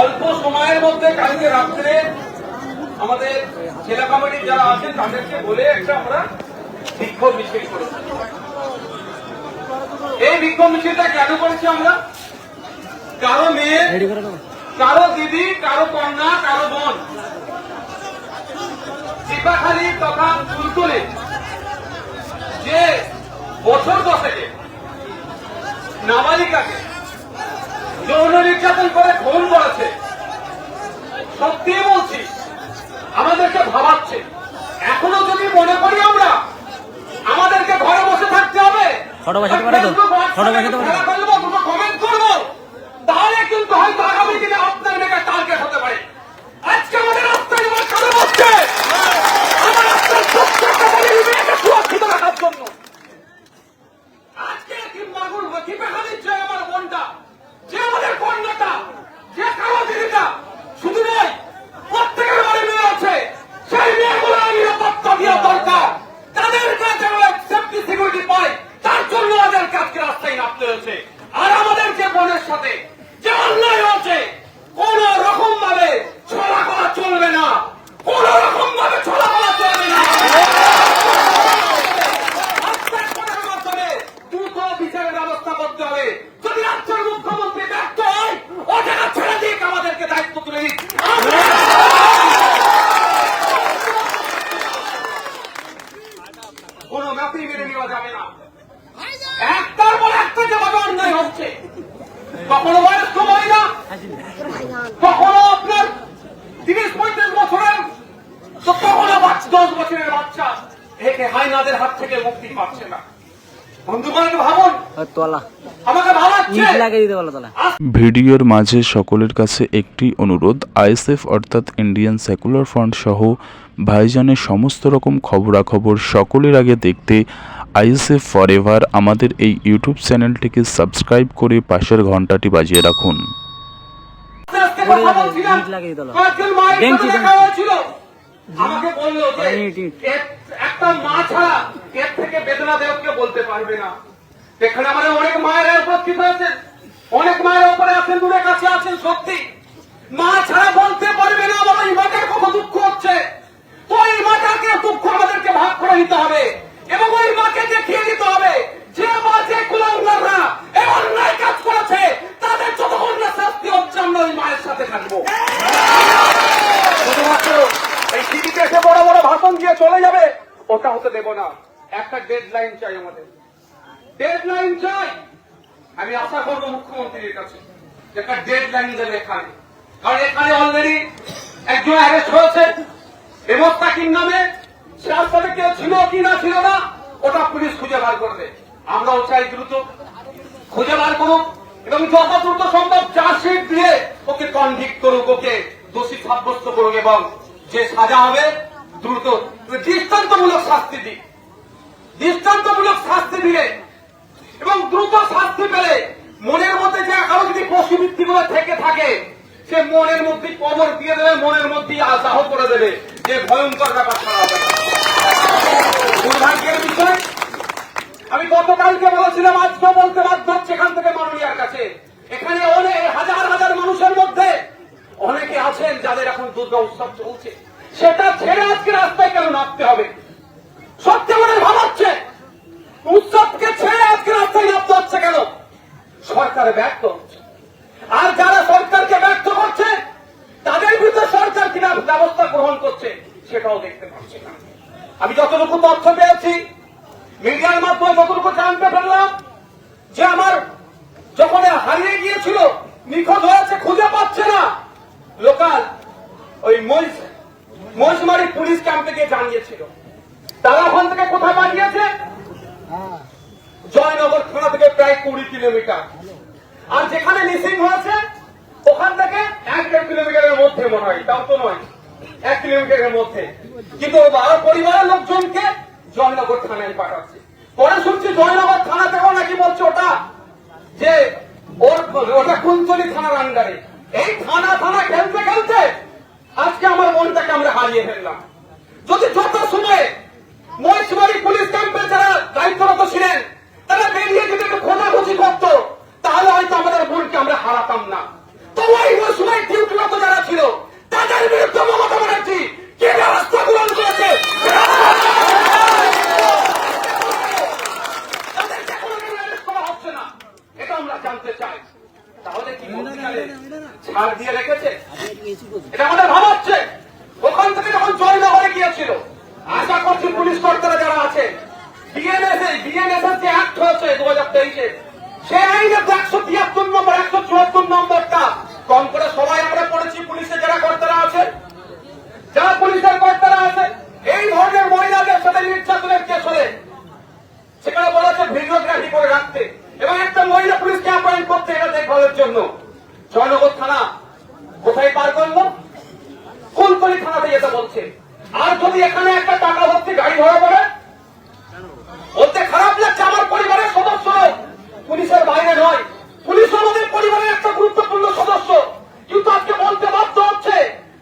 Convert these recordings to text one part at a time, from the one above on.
অল্প সময়ের মধ্যে কালকে রাত্রে আমাদের জেলা কমিটির যারা আছেন, তাদেরকে বলে একটা আমরা বিক্ষোভ মিছিল করেছি। এই বিক্ষোভ মিছিলটা কেন করেছি আমরা? কারও মেয়ে, কারও দিদি, কারও কন্যা, কারও বোন। চিপাখালি তথা তুলতুলে যে বছর দশেকে নাবালিকাকে নির্যাতন করে খুন করেছে সত্যি বলছি আমাদেরকে ভাবাচ্ছে এখনও যদি মনে করি আমরা আমাদেরকে ঘরে বসে থাকতে হবে বসাতে পারো তো? বসাতে পারো? করব, তাহলে কিন্তু হয়তো আগামী দিনে আপনার মেয়েকে টার্গেট হতে পারে আজকে আমাদের রাস্তায় আমার কারও হচ্ছে আমার রাস্তার প্রত্যেকটা বাড়ির মেয়েকে সুরক্ষিত রাখার জন্য আজকে কি মাগুর কি দেখা দিচ্ছে আমার বোনটা যে আমাদের কন্যাটা যে কালো দিদিটা শুধু নয় প্রত্যেকের বাড়ি মেয়ে আছে সেই মেয়েগুলো নিরাপত্তা দেওয়া দরকার তাদের কাছে সেফটি সিকিউরিটি পায় তার জন্য আমাদের কাজকে রাস্তায় নামতে হয়েছে আর আমাদের যে বোনের সাথে যে অন্যায় হয়েছে কোন রকম ভাবে ছড়া করা চলবে না কোন রকম ভাবে ছড়া করা চলবে না আত্মার করার মাধ্যমে দ্রুত বিচারের ব্যবস্থা করতে হবে যদি রাজ্যের মুখ্যমন্ত্রী ব্যর্থ হয় ও জায়গা ছেড়ে দিক আমাদেরকে দায়িত্ব তুলে দিক কোন ম্যাপি মেনে নেওয়া যাবে না একটার পর একটা যেভাবে অন্যায় হচ্ছে কখনো বয়স্ক মহিলা কখনো আপনার তিরিশ পঁয়ত্রিশ বছরের তো কখনো বাচ্চা দশ বছরের বাচ্চা একে হাইনাদের হাত থেকে মুক্তি পাচ্ছে না বন্ধুগণকে ভাবুন তোলা ভিডিওর মাঝে সকলের কাছে একটি অনুরোধ আইএসএফ অর্থাৎ ইন্ডিয়ান সেকুলার ফ্রন্ট সহ ভাইজানের সমস্ত রকম খবরাখবর সকলের আগে দেখতে আইএসএফ ফরএভার আমাদের এই ইউটিউব চ্যানেলটিকে সাবস্ক্রাইব করে পাশের ঘন্টাটি বাজিয়ে রাখুন। আমাকে বলল একটা মা ছাড়া এর থেকে বেদনা দেব কেউ বলতে পারবে না। এখানে আমাদের অনেক মায়েরা উপস্থিত হয়েছেন অনেক মায়ের উপরে আছেন, দূরে কাছে আছেন, সত্যি। মা ছাড়া বলতে পারবে না বলে এই মাটার কত দুঃখ হচ্ছে। তো এই মাটাকে দুঃখ আমাদেরকে ভাগ করে নিতে হবে এবং ওই মাকে দেখিয়ে দিতে হবে যে মা যে কুলাঙ্গাররা এই অন্যায় কাজ করেছে, তাদের যতক্ষণ না শাস্তি হচ্ছে, আমরা ওই মায়ের সাথে থাকব। শুধুমাত্র এই টিভিতে এসে বড় বড় ভাষণ দিয়ে চলে যাবে, ওটা হতে দেব না। একটা ডেড লাইন চাই আমাদের। ডেড লাইন চাই আমি আশা করব মুখ্যমন্ত্রীর কাছে একটা ডেড লাইন দেবে এখানে। কারণ এখানে অলরেডি একজন অ্যারেস্ট হয়েছে। এমস্তাকির নামে? সে রাস্তাতে কেউ ছিল কি না ছিল না, ওটা পুলিশ খুঁজে বার করবে। আমরাও চাই দ্রুত খুঁজে বার করুক এবং যত দ্রুত সম্ভব চার্জশিট দিয়ে ওকে কনভিক্ট করুক, ওকে দোষী সাব্যস্ত করুক এবং যে সাজা হবে দ্রুত। দৃষ্টান্তমূলক শাস্তি দিক। দৃষ্টান্তমূলক শাস্তি দিলে এবং দ্রুত শাস্তি পেলে মনের মধ্যে যে কারও যদি পশুবৃত্তি গুলো থেকে থাকে, সে মনের মধ্যে কবর দিয়ে দেবে, মনের মধ্যে আশাহ করে দেবে। যে ভয়ঙ্কর ব্যাপার দুর্ভাগ্যের বিষয়, আমি গতকালকে বলেছিলাম, আজকেও বলতে বাধ্য হচ্ছে এখান থেকে মাননীয়ার কাছে। এখানে অনেক হাজার হাজার মানুষের মধ্যে অনেকে আছেন যাদের এখন দুর্গা উৎসব চলছে। সেটা ছেড়ে আজকে রাস্তায় কেন নামতে হবে? সত্যি মনে ভাবাচ্ছে উৎসবকে ছেড়ে আজকে রাস্তায় নামতে হচ্ছে কেন? সরকার ব্যর্থ আর যারা সরকারকে ব্যর্থ করছে, তাদের বিরুদ্ধে সরকার কিনা ব্যবস্থা গ্রহণ করছে, সেটাও দেখতে পাচ্ছি না। আমি যতটুকু তথ্য পেয়েছি, মিডিয়ার মাধ্যমে যতটুকু জানতে পারলাম, যে আমার যখন হারিয়ে গিয়েছিল, নিখোঁজ হয়েছে, খুঁজে পাচ্ছে না, লোকাল ওই মহিষ, মহিষমারি পুলিশ ক্যাম্পে গিয়ে জানিয়েছিল। তারা ওখান থেকে কোথায় পাঠিয়েছে জয়নগর থানা থেকে প্রায় কুড়ি কিলোমিটার। আর যেখানে মিসিং হয়েছে, ওখান থেকে এক দেড় কিলোমিটারের মধ্যে মনে হয়, তাও তো নয়, এক কিলোমিটারের মধ্যে। কিন্তু আর পরিবারের লোকজনকে জয়নগর থানায় পাঠাচ্ছে। পরে শুনছি জয়নগর থানা থেকেও নাকি বলছে ওটা যে ওর ওটা কুঞ্চলি থানার আন্ডারে এই থানা থানা খেলতে খেলতে আজকে আমার মনটাকে আমরা হারিয়ে ফেললাম। যদি যত সময় মহিষবাড়ি পুলিশ ক্যাম্পে যারা দায়িত্বরত ছিলেন তারা বেরিয়ে যদি একটু খোঁজাখুঁজি করতো তাহলে হয়তো আমাদের ভুলকে আমরা হারাতাম না। তো ওই মহিষবাড়ি ডিউটিরত যারা ছিল তাদের বিরুদ্ধে মমতা ব্যানার্জি কি ব্যবস্থা গ্রহণ করেছে? জানতে চাই। তাহলে কি ছাড় দিয়ে রেখেছে? এটা আমাদের ভাবাচ্ছে ওখান থেকে যখন জয়নগরে গিয়েছিল আশা করছি পুলিশ কর্তারা যারা আছে বিএনএস বিএনএস এর যে অ্যাক্ট হয়েছে দু হাজার তেইশে, সেই আইনের একশো তিয়াত্তর নম্বর একশো চুয়াত্তর নম্বরটা কম করে সবাই আমরা পড়েছি পুলিশের যারা কর্তারা আছেন যারা পুলিশের কর্তারা আছে এই ধরনের মহিলাদের সাথে নির্যাতনের কেস হলে সেখানে বলা হচ্ছে ভিডিওগ্রাফি করে রাখতে এবং একটা মহিলা পুলিশকে অ্যাপয়েন্ট করতে এটা দেখভালের জন্য জয়নগর থানা কোথায় পার করল কুলতলি থানাতে যেতে বলছে আর যদি এখানে একটা টাকা ভর্তি গাড়ি ধরা পড়ে বলতে খারাপ লাগছে আমার পরিবারের সদস্য পুলিশের বাইরে নয় পুলিশ আমাদের পরিবারের একটা গুরুত্বপূর্ণ সদস্য কিন্তু আজকে বলতে বাধ্য হচ্ছে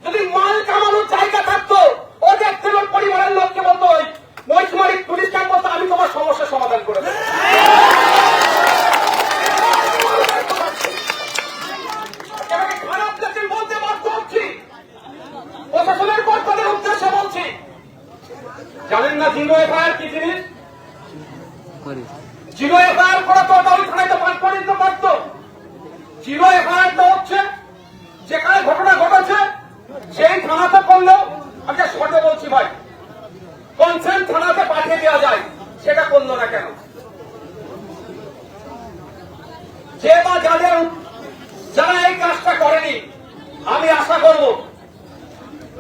যদি মাল কামানোর জায়গা থাকতো ও দেখতে ওর পরিবারের লোককে বলতো ওই মহিষমারি পুলিশ ক্যাম্প বলতো আমি তোমার সমস্যার সমাধান করে দেবো আমাকে খারাপ লাগছে বলতে বাধ্য হচ্ছি প্রশাসনের কর্তাদের উদ্দেশ্যে বলছি জানেন না জিরো এফআইআর কি জিনিস করি জিরো এফআইআর করা তো ওটা ওই থানায় তো পাঁচ করে দিতে পারত জিরো এফআইআর তো হচ্ছে যেখানে ঘটনা ঘটেছে সেই থানাতে করলেও আমি শর্টে বলছি ভাই কনসেন্ট থানাতে পাঠিয়ে দেওয়া যায় সেটা করল না কেন যে বা যাদের যারা এই কাজটা করেনি আমি আশা করব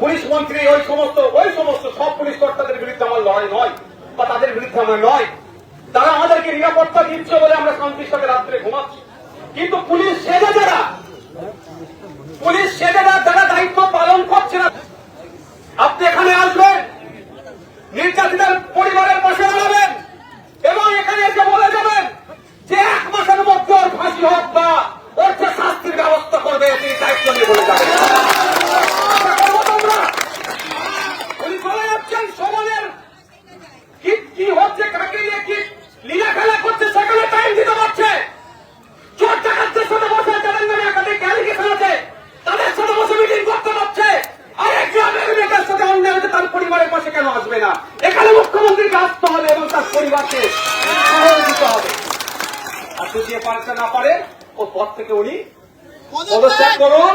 পুলিশ মন্ত্রী ওই সমস্ত ওই সমস্ত সব পুলিশ কর্তাদের বিরুদ্ধে আমার লড়াই নয় বা তাদের বিরুদ্ধে আমার নয় তারা আমাদেরকে নিরাপত্তা দিচ্ছে বলে আমরা শান্তির সাথে রাত্রে ঘুমাচ্ছি কিন্তু পুলিশ সেজে যারা পুলিশ সেজে যারা দায়িত্ব পালন করছে না আপনি এখানে আসবেন। নির্যাতিতার পরিবারের পাশে দাঁড়াবেন এবং এখানে এসে বলে যাবেন যে এক মাসের মধ্যে ওর ফাঁসি হোক বা ওর যে শাস্তির ব্যবস্থা করবে তিনি দায়িত্ব নিয়ে বলে যাবেন আশা করব তোমরা। উনি চলে যাচ্ছেন সমাজের কি কি হচ্ছে কাকে নিয়ে কি লীলা খেলা করছে সেখানে টাইম দিতে পারছে চোর ডাকাতদের সাথে বসে যাদের নামে একাধিক অ্যালিগেশন আছে তাদের সাথে বসে মিটিং করতে পারছে আর এক গ্রামের মেয়েটার সাথে অন্যায় হচ্ছে তার পরিবারের পাশে কেন আসবে না। এখানে মুখ্যমন্ত্রীকে আসতে হবে এবং তার পরিবারকে দিতে হবে। আর যদি পারতে না পারে, ও পদ থেকে উনি পদত্যাগ করুন।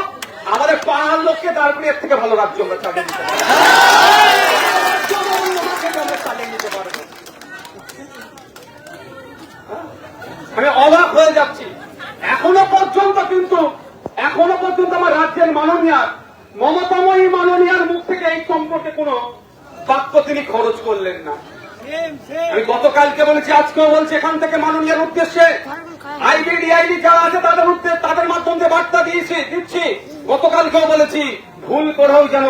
আমাদের পাড়ার লোককে দাঁড় করে এর থেকে ভালো রাজ্য আমরা চালিয়ে দিতে আমি অবাক হয়ে যাচ্ছি। এখনও পর্যন্ত কিন্তু, এখনও পর্যন্ত আমার রাজ্যের মাননীয়ার, মমতাময়ী মাননীয়ার মুখ থেকে এই সম্পর্কে কোনো বাক্য তিনি খরচ করলেন না। আমি গতকালকে বলেছি আজকেও বলছি এখান থেকে মাননীয়ার উদ্দেশ্যে আইবি ডিআইবি যারা আছে তাদের উদ্দেশ্যে তাদের মাধ্যমে যে বার্তা দিয়েছি দিচ্ছি। গতকালকেও বলেছি ভুল করেও যেন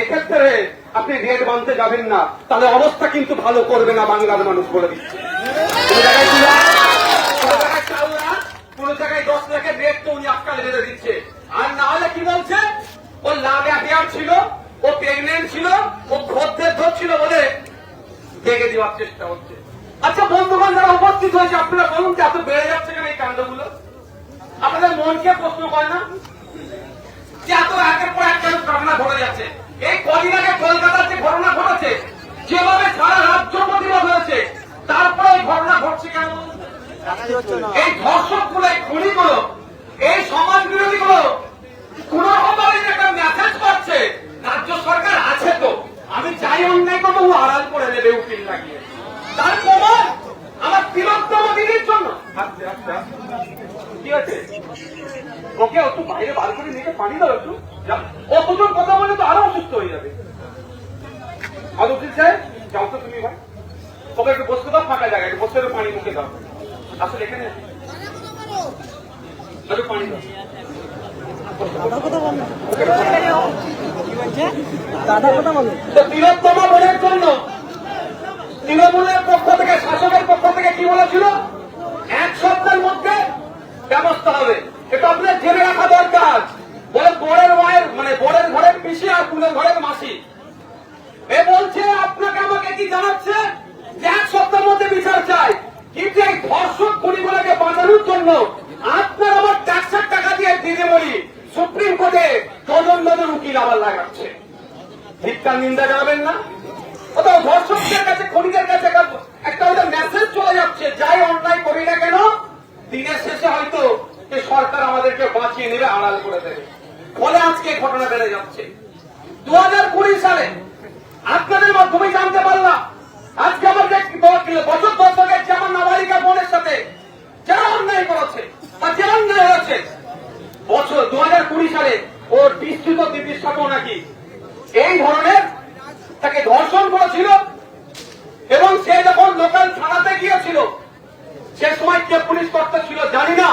এক্ষেত্রে আপনি রেট বাঁধতে যাবেন না। তাহলে অবস্থা কিন্তু ভালো করবে না বাংলার মানুষ বলে দিচ্ছে। কোন জায়গায় কোন দশ লাখের রেট তো উনি আজকাল বেঁধে দিচ্ছে। আর না হলে কি বলছে ও লাভ অ্যাফেয়ার ছিল ও প্রেগনেন্ট ছিল ও খদ্দের ধরছিল বলে দেখে দেওয়ার চেষ্টা হচ্ছে। আচ্ছা বন্ধুগণ যারা উপস্থিত হয়েছে আপনারা বলুন যে এত বেড়ে যাচ্ছে কেন এই কাণ্ডগুলো? আপনাদের মনকে প্রশ্ন করে না? যে এত একের পর এক ঘটনা ঘটে যাচ্ছে। এই কদিন আগে কলকাতার যে ঘটনা ঘটেছে যেভাবে সারা রাজ্য প্রতিরোধ হয়েছে তারপরে এই ঘটনা ঘটছে কেন? এই ধর্ষকগুলো এই খুনিগুলো এই সমাজ বিরোধী গুলো কোন একটা মেসেজ পাচ্ছে রাজ্য সরকার আছে তো আমি যাই অন্যায় করব ও করে উকিল লাগিয়ে তার প্রমাণ আমার তিলোত্তম দিদির জন্য। আছে ওকে একটু বাইরে বার করে নিতে পানি দাও একটু। দুজন কথা বলে তো আরও অসুস্থ হয়ে যাবে। আর উকিল সাহেব যাও তো তুমি ভাই। ওকে একটু বসতে দাও ফাঁকা জায়গায়। একটু বসতে পানি মুখে দাও। আসলে এখানে পানি দাও। দাদা কথা বলো। তো তিলোত্তমা বোনের জন্য তৃণমূলের পক্ষ থেকে, শাসকের পক্ষ থেকে কি বলেছিল? এক সপ্তাহের মধ্যে ব্যবস্থা হবে। এটা আপনাদের জেনে রাখা দরকার। বলে বরের মায়ের মানে বরের ঘরের পিসি আর কুলের ঘরের মাসি। এ বলছে, আপনাকে আমাকে কি জানাচ্ছে? যে এক সপ্তাহের মধ্যে বিচার চাই। কিন্তু এই ধর্ষক খুনিগুলোকে বাঁচানোর জন্য আপনার আমার ট্যাক্সের টাকা দিয়ে দিদিমণি সুপ্রিম কোর্টে ডজন উকিল আবার লাগাচ্ছে। ভিক্ষার নিন্দা জানাবেন না? ধর্ষকদের কাছে খনিকের কাছে একটা- ওদের মেসেজ চলে যাচ্ছে, যাই অন্যায় করি না কেন, দিনের শেষে হয়তো এই সরকার আমাদেরকে বাঁচিয়ে নেবে, আড়াল করে দেবে। ফলে আজকে ঘটনা বেড়ে যাচ্ছে। দু হাজার কুড়ি সালে আপনাদের মাধ্যমে জানতে পারলাম, আজকে আমার যে বছর দশকের যে আমার নাবালিকা বোনের সাথে যারা অন্যায় করেছে, বা যে অন্যায় হয়েছে, বছর দু সালে ওর বিস্তৃত দিদির সাথেও নাকি? এই ধরনের তাকে ধর্ষণ করেছিল এবং সে যখন লোকাল থানাতে গিয়েছিল, সে সময় কে পুলিশ কর্তা ছিল জানি না।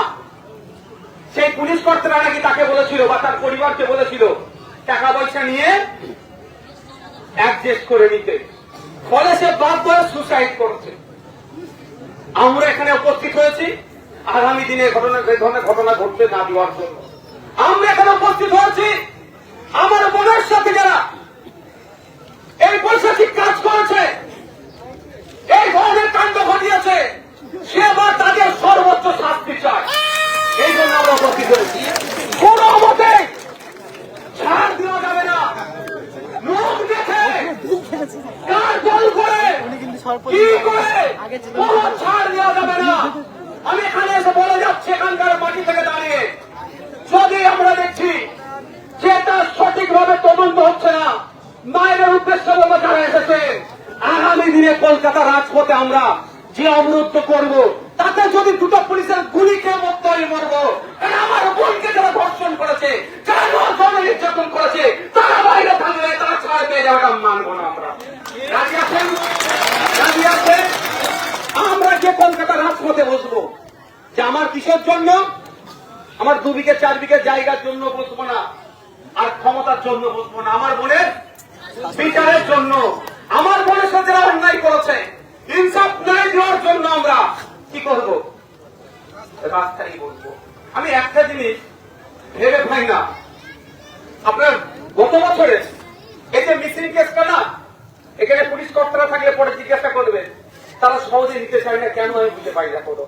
সেই পুলিশ কর্তারা নাকি তাকে বলেছিল বা তার পরিবারকে বলেছিল, টাকা পয়সা নিয়ে অ্যাডজাস্ট করে নিতে। ফলে সে বাধ্য হয়ে সুসাইড করেছে। আমরা এখানে উপস্থিত হয়েছি। আগামী দিনে ঘটনা এই ধরনের ঘটনা ঘটতে না দেওয়ার জন্য। আমরা এখানে উপস্থিত হয়েছি। আমার বোনের সাথে যারা এই বৈশাখিক কাজ করেছে। এই ধরনের কাণ্ড ঘটিয়েছে। সে বা তাদের সর্বোচ্চ শাস্তি চায়। এই জন্য আমরা উপস্থিত হয়েছি। কোন মতে ছাড় দেওয়া যাবে না। লোক দেখে কার জল করে, কি করে, কোন ছাড় দেওয়া যাবে না। আমি এখানে এসে বলে যাচ্ছি, এখানকার মাটি থেকে দাঁড়িয়ে যদি আমরা দেখছি যে তার সঠিকভাবে তদন্ত হচ্ছে না মায়ের উদ্দেশ্য বলে যারা এসেছে আগামী দিনে কলকাতা রাজপথে আমরা যে অবরুদ্ধ করব তাতে যদি দুটো পুলিশের গুলি খেয়ে মুক্ত হয়ে মরবো আমার বোনকে যারা ধর্ষণ করেছে, যারা ধর্ষণ নির্যাতন করেছে, তারা বাইরে থাকলে তারা ছাড় পেয়ে যাওয়াটা মানবো না আমরা। রাজি আছেন? রাজি আছেন? আমরা যে কলকাতা রাজপথে বসবো, যে আমার কিসের জন্য? আমার দু বিঘে, চার বিঘে জায়গার জন্য বসবো না, আর ক্ষমতার জন্য বসবো না, আমার বোনের বিচারের জন্য। আমার বোনের সাথে যারা অন্যায় করেছে ইনসাফ ন্যায় দেওয়ার জন্য আমরা কি করব? রাস্তায় বসবো আমি একটা জিনিস ভেবে পাই না। আপনার গত বছরে এই যে মিসিং কেসটা না, এখানে পুলিশ কর্তারা থাকলে পরে জিজ্ঞাসা করবে তারা সহজে নিতে চায় না, কেন আমি বুঝতে পারি না কোনো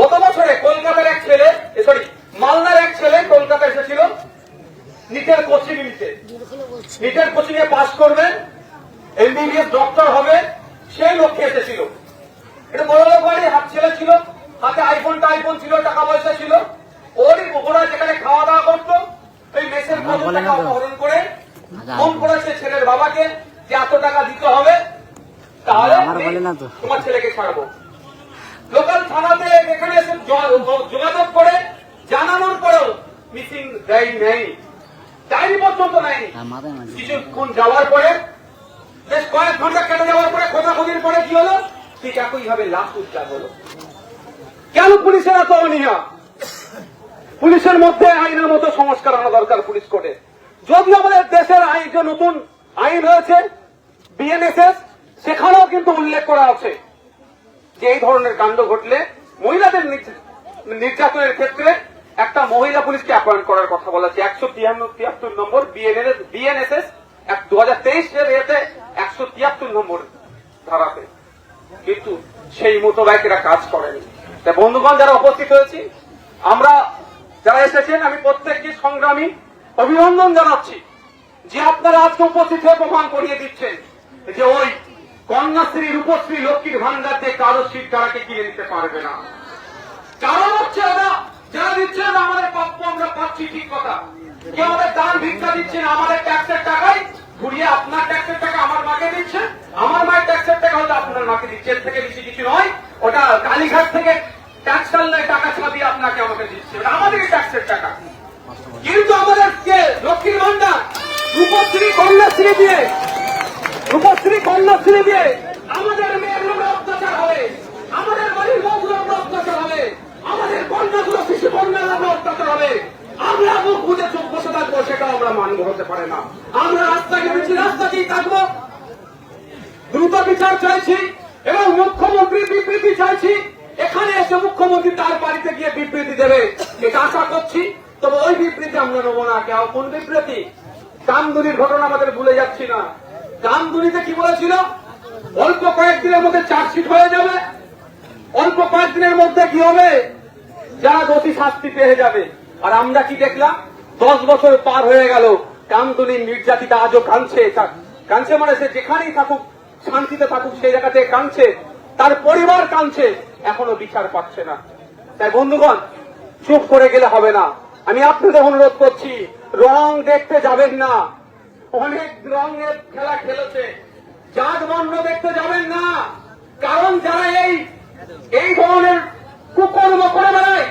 গত বছরে কলকাতার এক ছেলে সরি মালদার এক ছেলে কলকাতা এসেছিল, নিটের কোচিং নিতে। নিটের কোচিং এ পাস করবে এমবিবিএস ডক্টর হবে সেই লক্ষ্যে এসেছিল এটা বড় লোক বাড়ি হাত ছেলে ছিল হাতে আইফোন আইফোন ছিল টাকা পয়সা ছিল। ওরই ওরা যেখানে খাওয়া দাওয়া করতো ওই মেসের কত টাকা অপহরণ করে ফোন করেছে ছেলের বাবাকে যে এত টাকা দিতে হবে তাহলে। তোমার ছেলেকে ছাড়বো। লোকাল থানাতে এখানে এসে যোগাযোগ করে জানানোর পরেও মিসিং দেয় নেই। ডায়েরি পর্যন্ত নেয়নি। হ্যাঁ, কিছুক্ষণ যাওয়ার পরে বেশ কয়েক ঘণ্টা কেটে যাওয়ার পরে খোঁজাখুঁজির পরে কি হলো? ঠিক একই ভাবে লাশ উদ্ধার হলো। কেন পুলিশের এত অনীহা? পুলিশের মধ্যে আইনের মতো সংস্কার আনা দরকার পুলিশ কোর্টে। যদি আমাদের দেশের আইন, যে নতুন আইন হয়েছে বিএনএসএস সেখানেও কিন্তু উল্লেখ করা আছে যে এই ধরনের কাণ্ড ঘটলে মহিলাদের নির্যাতনের ক্ষেত্রে একটা মহিলা পুলিশকে অ্যাপয়েন্ট করার কথা বলা আছে। একশো তিয়াত্তর নম্বর বিএনএসএস দু হাজার তেইশের এতে একশো তিয়াত্তর নম্বর ধারাতে। কিন্তু সেই মোতবাইকেরা কাজ করেনি। তাই বন্ধুগণ, যারা উপস্থিত হয়েছি, আমরা যারা এসেছেন, আমি প্রত্যেককে সংগ্রামী অভিনন্দন জানাচ্ছি যে আপনারা আজকে উপস্থিত হয়ে প্রমাণ করিয়ে দিচ্ছেন যে ওই কন্যাশ্রী, রূপশ্রী, লক্ষ্মীর ভান্ডার দিয়ে কারও সিট কারাকে কিনে নিতে পারবে না। কারণ হচ্ছে ওরা যারা দিচ্ছেন, আমাদের প্রাপ্য আমরা পাচ্ছি ঠিক কথা। কেউ আমাদের দান ভিক্ষা দিচ্ছে না আমাদের আপনার মাকে দিচ্ছে এর থেকে বেশি কিছু নয়, ওটা কালীঘাট থেকে ট্যাক্স আনলে টাকা ছাপিয়ে আপনাকে আমাকে দিচ্ছে। ওটা আমাদেরই ট্যাক্সের টাকা। কিন্তু আমাদের কে? লক্ষ্মীর ভান্ডার রূপশ্রী, কন্যাশ্রী দিয়ে। রূপশ্রী, কন্যাশ্রী দিয়ে আমাদের মেয়ের লোক অত্যাচার হবে। আমাদের বাড়ির বউগুলো অত্যাচার হবে। আমাদের কন্যাগুলো শিশু কন্যাগুলো অত্যাচার হবে। আমরা মুখ বুঝে চোখ বসে থাকব সেটা আমরা মানব হতে পারে না। আমরা রাস্তাকে বেশি রাস্তাতেই থাকব দ্রুত বিচার চাইছি এবং মুখ্যমন্ত্রী বিবৃতি চাইছি। এখানে এসে মুখ্যমন্ত্রী তার বাড়িতে গিয়ে বিবৃতি দেবে। এটা আশা করছি। তবে ওই বিবৃতি আমরা নেব না। কেউ কোন বিবৃতি? কামদুনির ঘটনা আমাদের ভুলে যাচ্ছি না। কামদুনিতে কি বলেছিল? অল্প কয়েকদিনের মধ্যে চার্জশিট হয়ে যাবে। অল্প কয়েকদিনের মধ্যে কি হবে? যারা দোষী শাস্তি পেয়ে যাবে। আর আমরা কি দেখলাম? দশ বছর পার হয়ে গেল। কামদুনি নির্যাতিতা আজও কাঁদছে। কাঁদছে মানে সে যেখানেই থাকুক শান্তিতে থাকুক, সেই জায়গাতে কাঁদছে, তার পরিবার কাঁদছে, এখনও বিচার পাচ্ছে না। তাই বন্ধুগণ, চুপ করে গেলে হবে না। আমি আপনাদের অনুরোধ করছি, রং দেখতে যাবেন না। অনেক রঙের খেলা খেলেছে। জাত বর্ণ দেখতে যাবেন না। কারণ যারা এই এই ধরনের কুকর্ম করে বেড়ায়